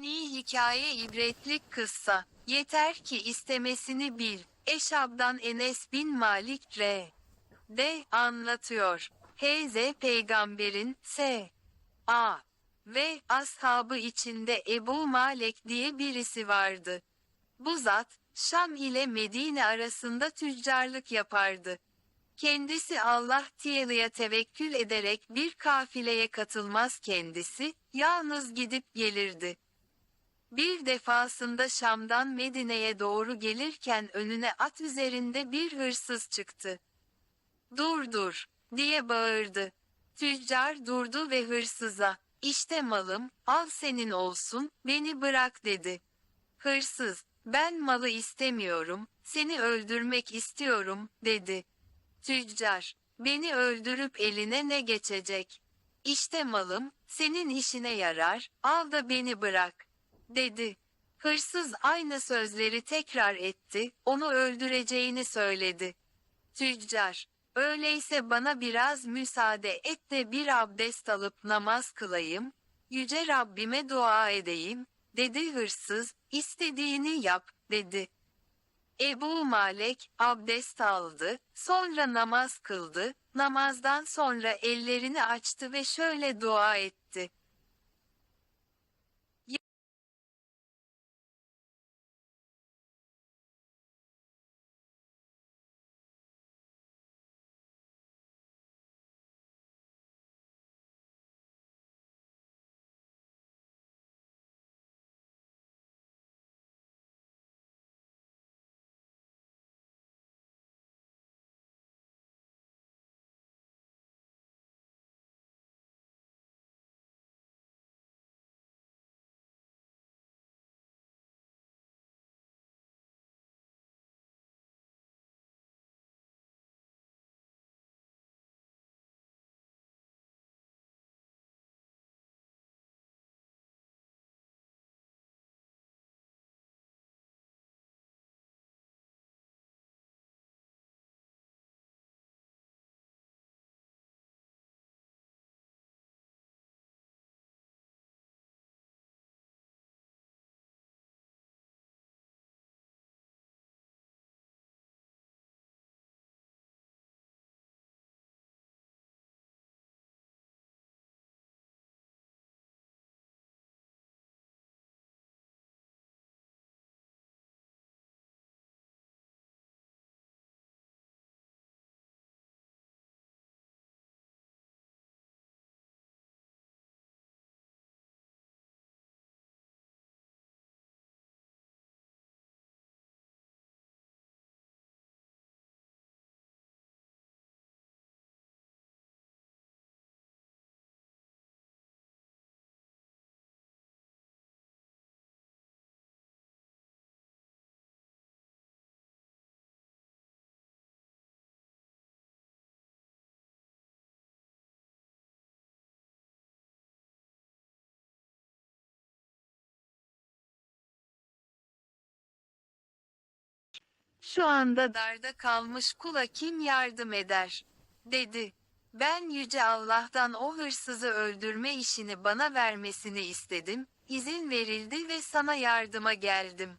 Ni hikaye ibretlik kıssa. Yeter ki istemesini bil. Eşab'dan Enes bin Malik R. D. anlatıyor. Hz. Peygamberin S. A. Ve ashabı içinde Ebu Malek diye birisi vardı. Bu zat, Şam ile Medine arasında tüccarlık yapardı. Kendisi Allah Teala'ya tevekkül ederek bir kafileye katılmaz kendisi, yalnız gidip gelirdi. Bir defasında Şam'dan Medine'ye doğru gelirken önüne at üzerinde bir hırsız çıktı. Dur dur, diye bağırdı. Tüccar durdu ve hırsıza, işte malım, al senin olsun, beni bırak dedi. Hırsız, ben malı istemiyorum, seni öldürmek istiyorum, dedi. Tüccar, beni öldürüp eline ne geçecek? İşte malım, senin işine yarar, al da beni bırak, dedi. Hırsız aynı sözleri tekrar etti, onu öldüreceğini söyledi. Tüccar, öyleyse bana biraz müsaade et de bir abdest alıp namaz kılayım, yüce Rabbime dua edeyim, dedi hırsız, istediğini yap, dedi. Ebu Malek, abdest aldı, sonra namaz kıldı, namazdan sonra ellerini açtı ve şöyle dua etti. Şu anda darda kalmış kula kim yardım eder? Dedi. Ben yüce Allah'tan o hırsızı öldürme işini bana vermesini istedim, izin verildi ve sana yardıma geldim.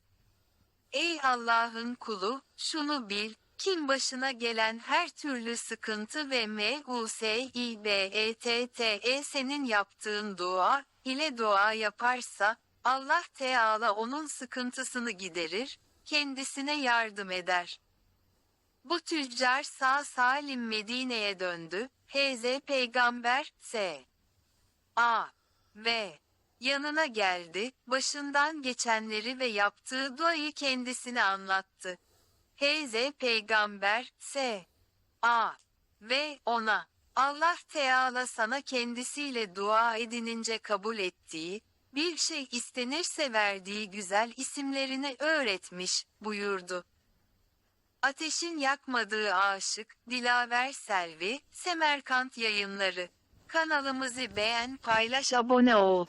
Ey Allah'ın kulu, şunu bil, kim başına gelen her türlü sıkıntı ve M-U-S-İ-B-E-T-T-E senin yaptığın dua, ile dua yaparsa, Allah Teala onun sıkıntısını giderir, kendisine yardım eder. Bu tüccar sağ salim Medine'ye döndü, Hz. Peygamber, S. A. V. Yanına geldi, başından geçenleri ve yaptığı duayı kendisine anlattı. Hz. Peygamber, S. A. Ve ona, Allah Teala sana kendisiyle dua edinince kabul ettiği, bir şey istenirse verdiği güzel isimlerini öğretmiş, buyurdu. Ateşin yakmadığı aşık, Dilaver Selvi, Semerkant Yayınları. Kanalımızı beğen, paylaş, abone ol.